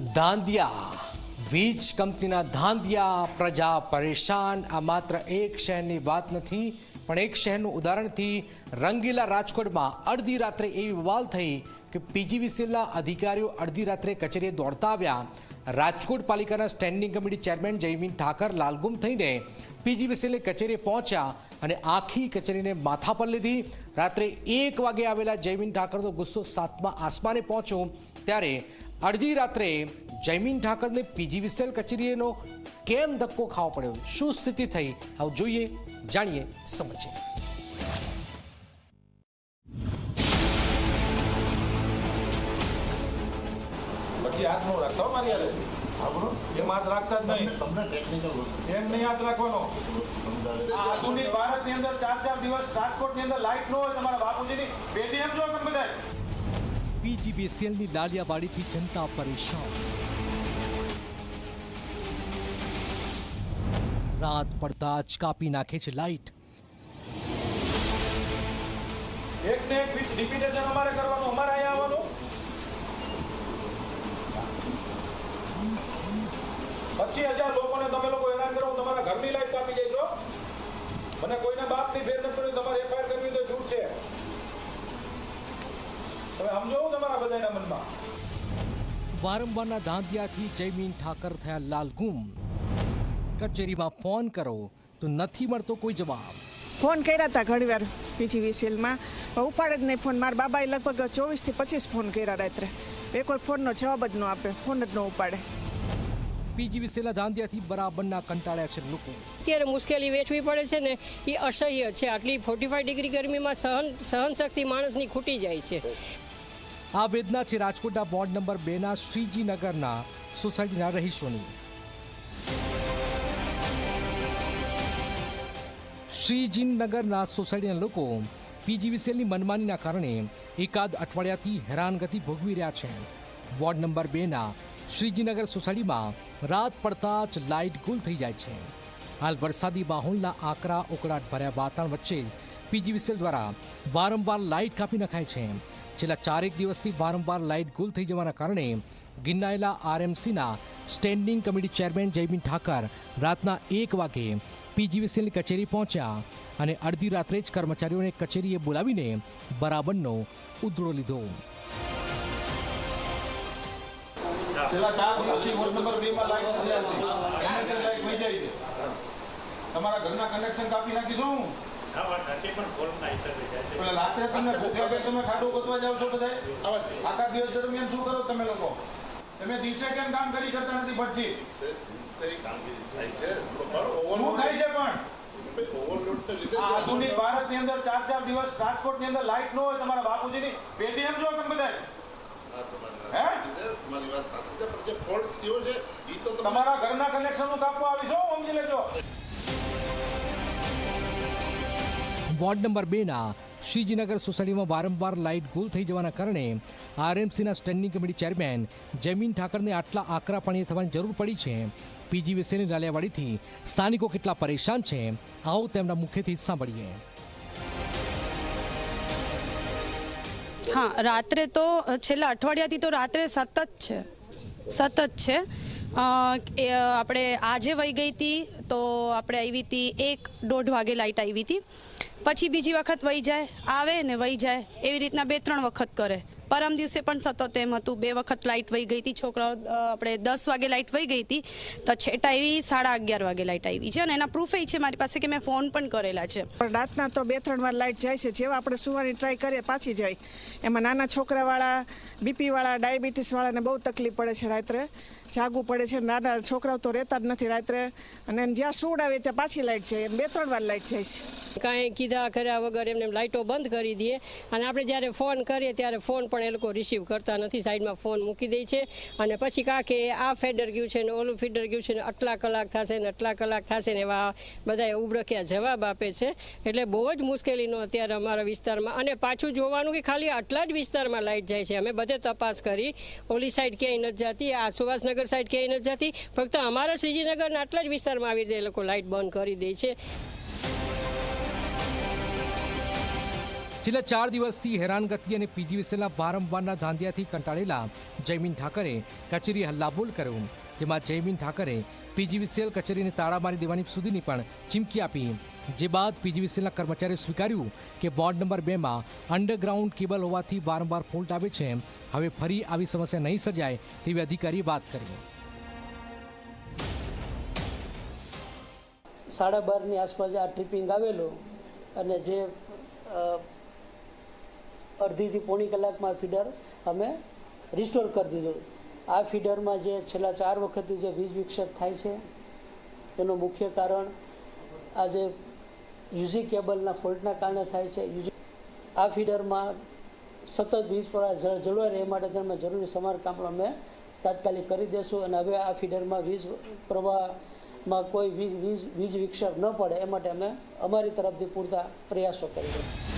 ધાંધિયા. વીજ કંપનીના ધાંધિયા પ્રજા પરેશાન. આ માત્ર એક શહેરની વાત નથી, પણ એક શહેરનું ઉદાહરણથી રંગીલા રાજકોટમાં અડધી રાત્રે એવી બવાલ થઈ કે પીજીવીસીએલના અધિકારીઓ અડધી રાત્રે કચેરીએ દોડતા આવ્યા. રાજકોટ પાલિકાના standing committee chairman Jaymin Thakar લાલગુમ થઈને પીજીવીસીએલની કચેરીએ પહોંચ્યા અને આખી કચેરીને માથા પર લીધી. રાત્રે એક વાગે આવેલા જયમીન ઠાકરનો ગુસ્સો સાતમા આસમાને પહોંચ્યો. ત્યારે અડધી રાત્રે જયમીન ઠાકરને પીજીવીસીએલ કચેરીનો કેમ ધક્કો ખાવો પડ્યો? શું સ્થિતિ થઈ? આવું જોઈએ જાણીએ સમજીએ. પછી હાથ નો રાખતા મારી હારે. એમ હાથ રાખતા જ નહીં. તમને ટેકનિકલ એમ નહીં હાથ રાખવાનો. આ આધુનિક ભારતની અંદર ચાર ચાર દિવસ રાજકોટની અંદર લાઇટ ન હોય તમારા બાપુજીની પેટી એમ જો તમે લાલિયાવાડીથી જનતા પરેશાન. રાત પડતા જ કાપી નાખે છે લાઈટ એક અમારે કરવાનું, અમારે અહીંયા આવવાનું. પચીસ હજાર લોકોને તમે લોકો હેરાન કરો તમારા ઘરની લાઈટ કાપી જાય છો મને કોઈને બાપની ફેર નથી પડી તમારે એફઆઈઆર કરવી તો છૂટ છે તમે સમજો હું તમારા બધાના મનમાં વારંવારના ધાંધિયાથી જયમીન ઠાકર થયા લાલગુમ કચેરીમાં ફોન કરો તો નથી મળતો કોઈ જવાબ. ફોન કર્યા હતા ઘણીવાર પીજીવીસીએલમાં ઉપાડે જ નહીં ફોન. મારા બાબાએ લગભગ ચોવીસથી પચીસ ફોન કર્યા રાત્રે. એ કોઈ ફોનનો જવાબ જ ન આપે. ફોન જ ન ઉપાડે. પીજીવીસીએલ ધાંધિયાથી બરાબરના કંટાળ્યા છે લોકો. અત્યારે મુશ્કેલી વેઠવી પડે છે ને એ અસહ્ય છે. આટલી ફોર્ટી ફાઈવ ડિગ્રી ગરમીમાં સહન સહન શક્તિ માણસની ખૂટી જાય છે. આ વેદના છે રાજકોટના વોર્ડ નંબર બેના શ્રીજીનગરના સોસાયટીના રહીશોની. શ્રીજીનગરના સોસાયટીના લોકો પીજીવીસીએલની મનમાનીના કારણે એકાદ અઠવાડિયાથી હેરાનગતિ ભોગવી રહ્યા છે. વોર્ડ નંબર બેના શ્રીજીનગર સોસાયટીમાં રાત પડતા જ લાઇટ ગુલ થઈ જાય છે. હાલ વરસાદી માહોલના આકરા, ઉકળાટ ભર્યા વાતાવરણ વચ્ચે પીજીવીસીએલ દ્વારા વારંવાર લાઇટ કાપી નખાય છે. છેલ્લા ચારેક દિવસથી વારંવાર લાઇટ ગુલ થઈ જવાના કારણે ગિન્નાયેલા આરએમસીના standing committee chairman Jaymin Thakar રાતના એક વાગે પીજીવીસીની કચેરી પહોંચ્યા અને અડધી રાત્રે જ કર્મચારીઓને કચેરીએ બોલાવીને બરાબરનો ઉદ્રો લીધો. તમારા ઘરના કનેક્શન કાપી નાખીશું. રાત્રે તમે ભૂખ્યા પેટ તમે ખાડો ગોતવા જાવ છો બધા આખા દિવસ દરમિયાન શું કરો તમે લોકો? તમે દિવસે કેમ કામ કરી કરતા નથી ભટજી? શું થાય છે પણ? ઓવરલોડ તો લીધે આ આધુનિક ભારતની અંદર ચાર ચાર દિવસ રાજકોટની અંદર લાઈટ ન હોય તમારા બાપુજીની. પેટી એમ જો તમે બધાય. હે? તમારી વાત સાચી જે ફોલ્ટ થયો છે એ તો તમારા ઘરના કનેક્શન કાપવા આવીશું સમજી વોર્ડ નંબર બેના શ્રીજીનગર સોસાયટીમાં વારંવાર લાઇટ ગુલ થઈ જવાના કારણે આરએમસીના સ્ટેન્ડિંગ કમિટી ચેરમેન જમીન ઠાકરને આટલા આકરા પાણી થવાની જરૂર પડી છે. પીજીવીસીની લાલિયાવાડીથી સ્થાનિકો કેટલા પરેશાન છે, આવો તેમના મુખ્યથી સાંભળીએ. હા, રાત્રે તો, છેલ્લા અઠવાડિયાથી તો રાત્રે સતત છે. સતત છે. આપણે આજે વહી ગઈ હતી તો આપણે આવી હતી એક દોઢ વાગે લાઇટ આવી હતી. પછી બીજી વખત વહી જાય, આવે ને વહી જાય, એવી રીતના બે ત્રણ વખત કરે. પરમ દિવસે પણ સતત એમ હતું. બે વખત લાઇટ વહી ગઈ હતી. છોકરાઓ આપણે દસ વાગે લાઇટ વહી ગઈ હતી. તો છેટા આવી સાડા અગિયાર વાગે લાઇટ આવી છે અને એના પ્રૂફ એ છે મારી પાસે કે મેં ફોન પણ કરેલા છે. પણ રાતના તો બે ત્રણ વાર લાઇટ જાય છે. જેવા આપણે સુવાની ટ્રાય કરીએ પાછી જાય. એમાં નાના છોકરાવાળા બીપીવાળા ડાયાબિટીસવાળાને બહુ તકલીફ પડે છે રાત્રે. જાગવું પડે છે નાના છોકરાઓ તો રહેતા જ નથી રાત્રે. અને જ્યાં સુવડાવે ત્યાં પાછી લાઇટ જાય. એમ બે ત્રણ વાર લાઇટ જાય છે. કાંઈ કીધા કર્યા વગર એમને લાઇટો બંધ કરી દઈએ. અને આપણે જ્યારે ફોન કરીએ ત્યારે ફોન પણ એ લોકો રિસીવ કરતા નથી, સાઈડમાં ફોન મૂકી દે છે. અને પછી કાં કે આ ફેડર ગયું છે ને ઓલું ફીડર ગયું છે ને આટલા કલાક થશે ને આટલા કલાક થશે ને એવા બધા ઉબરખ્યા જવાબ આપે છે. એટલે બહુ જ મુશ્કેલીનો અત્યારે અમારા વિસ્તારમાં. અને પાછું જોવાનું કે ખાલી આટલા જ વિસ્તારમાં લાઇટ જાય છે. અમે બધે તપાસ કરી. ઓલી સાઈડ ક્યાંય નથી જતી, આ સુભાષનગર સાઈડ ક્યાંય નથી જતી. ફક્ત અમારા શ્રીજીનગરના આટલા જ વિસ્તારમાં આવી રીતે એ લોકો લાઇટ બંધ કરી દે છે. છેલ્લા ચાર દિવસથી હેરાનગતિ અને પીજીવીસીએલના વારંવારના ધાંધિયાથી કંટાળેલા જયમીન ઠાકરે કચેરી હલ્લાબોલ કર્યો, જેમાં જયમીન ઠાકરે પીજીવીસીએલ કચેરીને તાળા મારી દેવાની સુધીની પણ ચીમકી આપી. જે બાદ પીજીવીસીએલના કર્મચારીએ સ્વીકાર્યું કે વોર્ડ નંબર બેમાં અંડરગ્રાઉન્ડ કેબલ હોવાથી વારંવાર ફોલ્ટ આવે છે. હવે ફરી આવી સમસ્યા નહીં સર્જાય તેવી અધિકારીએ વાત કરી. સાડા બારની આસપાસ આ ટ્રિપિંગ આવેલું અને જે અડધીથી પોણી કલાકમાં ફીડર અમે રિસ્ટોર કરી દીધું. આ ફીડરમાં જે છેલ્લા ચાર વખતથી જે વીજ વિક્ષેપ થાય છે, એનું મુખ્ય કારણ આ જે યુઝી કેબલના ફોલ્ટના કારણે થાય છે. યુઝી આ ફીડરમાં સતત વીજ પ્રવાહ જળવાઈ રહે માટે તેમાં જરૂરી સમારકામ અમે તાત્કાલિક કરી દેશું અને હવે આ ફીડરમાં વીજ પ્રવાહમાં કોઈ વીજ વીજ વિક્ષેપ ન પડે એ માટે અમે અમારી તરફથી પૂરતા પ્રયાસો કરીશું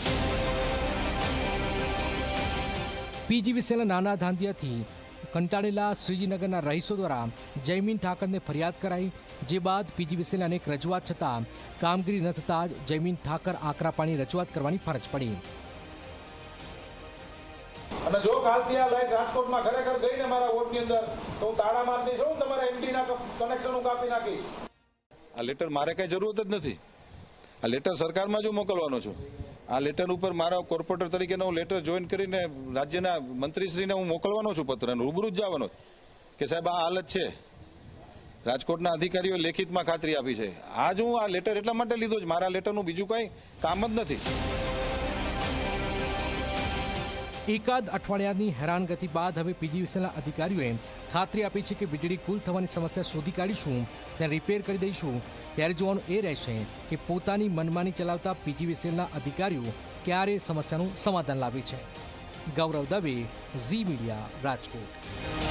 પીજીવીસીએલના નાના ધાંધિયાથી કંટાળેલા શ્રીજીનગરના રહીશો દ્વારા જયમીન ઠાકરને ફરિયાદ કરાઈ જે બાદ પીજીવીસીએલને અનેક રજૂઆત છતાં કામગીરી ન થતાં જ જયમીન ઠાકર આકરા પાણી રજૂઆત કરવાની ફરજ પડી. અને જો કાલથી આ લાઈટ રાજકોટમાં ખરેખર ગઈ ને મારા વોટની અંદર તો હું તાળા મારી દઈશ હું તમારા એમટીના કનેક્શન હું કાપી નાખીશ. આ લેટર મારે કઈ જરૂરત જ નથી. આ લેટર સરકારમાં જો હું મોકલવાનો છું. આ લેટર ઉપર મારા કોર્પોરેટર તરીકેનો હું લેટર જોઈન કરીને રાજ્યના મંત્રીશ્રીને હું મોકલવાનો છું પત્ર રૂબરૂ જ જવાનો કે સાહેબ, આ હાલત છે. રાજકોટના અધિકારીઓ લેખિતમાં ખાતરી આપી છે. આજ હું આ લેટર એટલા માટે લીધો જ. મારા લેટરનું બીજું કાંઈ કામ જ નથી. એકાદ અઠવાડિયાની હેરાનગતિ બાદ હવે પીજીવીસીએલના અધિકારીઓએ ખાતરી આપી છે કે વીજળી ગુલ થવાની સમસ્યા શોધી કાઢીશું, તેને રિપેર કરી દઈશું. ત્યારે જોવાનું એ રહેશે કે પોતાની મનમાની ચલાવતા પીજીવીસીએલના અધિકારીઓ ક્યારે સમસ્યાનું સમાધાન લાવે છે. Gaurav Dave, Zee media, Rajkot.